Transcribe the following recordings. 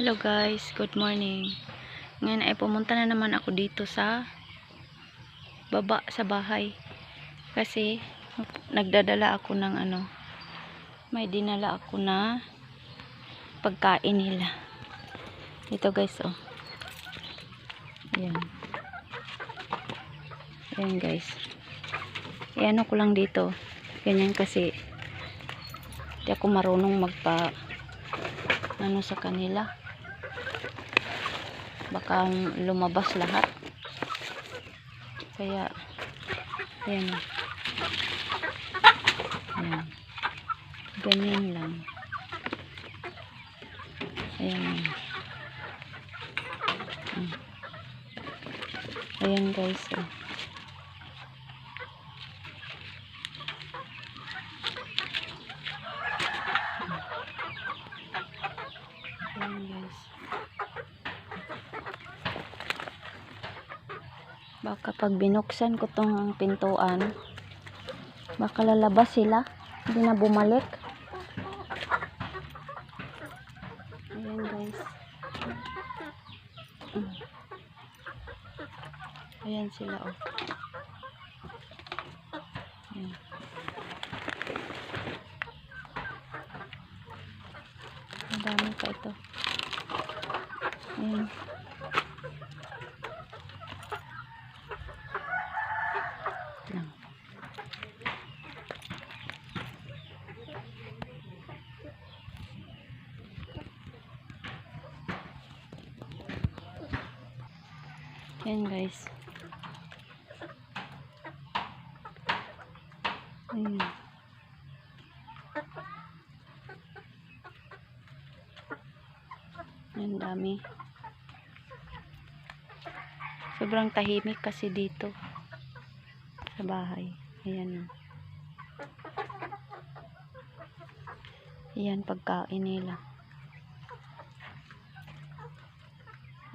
Hello guys, good morning. Ngayon ay pumunta na naman ako dito sa baba sa bahay. Kasi nagdadala ako ng ano, may dinala ako na pagkain nila. Ito guys oh. Ayan. Ayan guys. Ayan ko lang dito. Ganyan kasi di ako marunong magpa ano sa kanila baka lumabas lahat. Kaya ayan. Ayan. Ganyan lang. Ayan. Hmm. ayan guys oh. ayan guys baka pag binuksan ko tong pintuan baka lalabas sila. Hindi na bumalik. Ayan guys. Mm. ayan sila oh. Ayan. ang dami pa ito. Ayan lang Yan guys. Ayan. Yan dami. Sobrang tahimik kasi dito sa bahay. Ayan. oh. Ayan pagkain nila.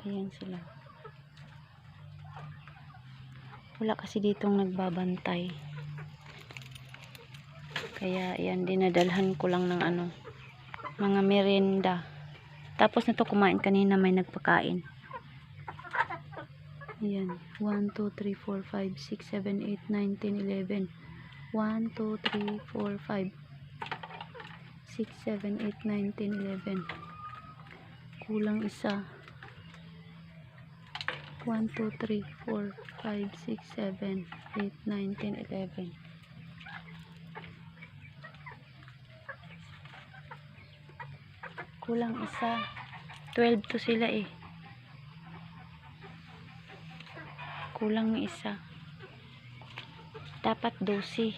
Ayan sila. Wala kasi ditong nagbabantay. Kaya yan dinadalhan ko lang ng ano mga merienda. Tapos na to kumain kanina may nagpakain. Ayan. 1, 2, 3, 4, 5, 6, 7, 8, 9, 10, 11. 1, 2, 3, 4, 5, 6, 7, 8, 9, 10, 11. Kulang isa. 1, 2, 3, 4, 5, 6, 7, 8, 9, 10, 11. Kulang isa. 12 to sila eh. Kulang ng isa. Dapat 12.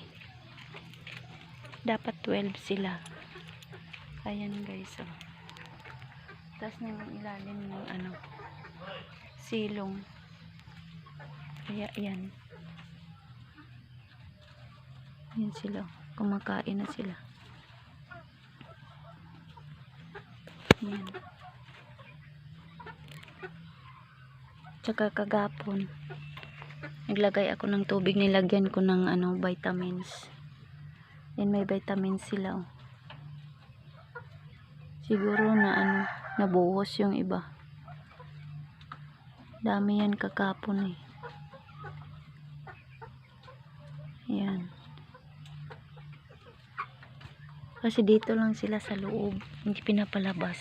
Dapat 12 sila. Ayan guys oh. Tapos ng ilalim ng ano silong. Kaya yan. Yan sila. Kumakain na sila. Yan. Tsaka kagapon. Naglagay ako ng tubig. Nilagyan ko ng ano, vitamins. Yan may vitamins sila. Oh. Siguro na ano, nabuhos yung iba. Dami yan kakapon eh. Yan. Kasi dito lang sila sa loob. Hindi pinapalabas.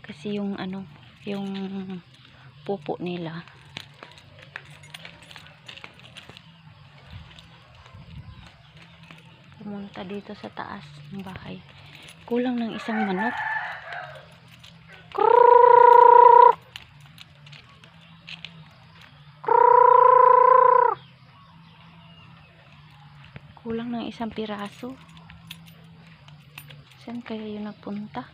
Kasi yung ano, yung pupo nila. Pumunta dito sa taas ng bahay. Kulang ng isang manok. Kulang ng isang piraso. Saan kaya yun nagpunta?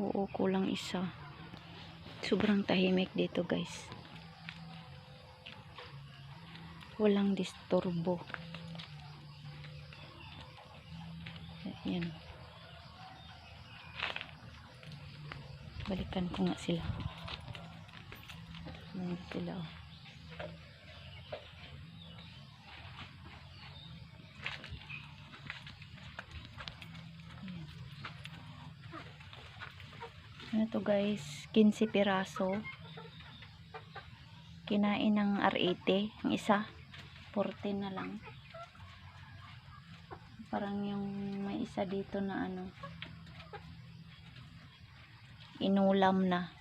Oo, kulang isa. Sobrang tahimik dito guys. Walang disturbo. Yan. Balikan ko nga sila. Ayan sila oh. Ano to guys? 15 piraso. Kinain ng R80. Ang isa. 14 na lang. Parang yung may isa dito na ano. Inulam na.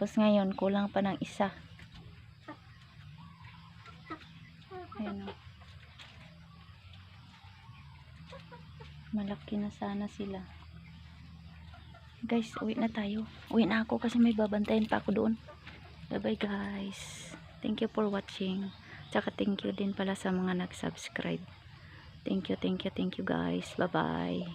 Tapos ngayon, kulang pa ng isa. Ayan o. Malaki na sana sila. Guys, uwi na tayo. Uwi na ako kasi may babantayan pa ako doon. Bye-bye guys. Thank you for watching. Tsaka thank you din pala sa mga nag-subscribe. Thank you, thank you, thank you guys. Bye-bye.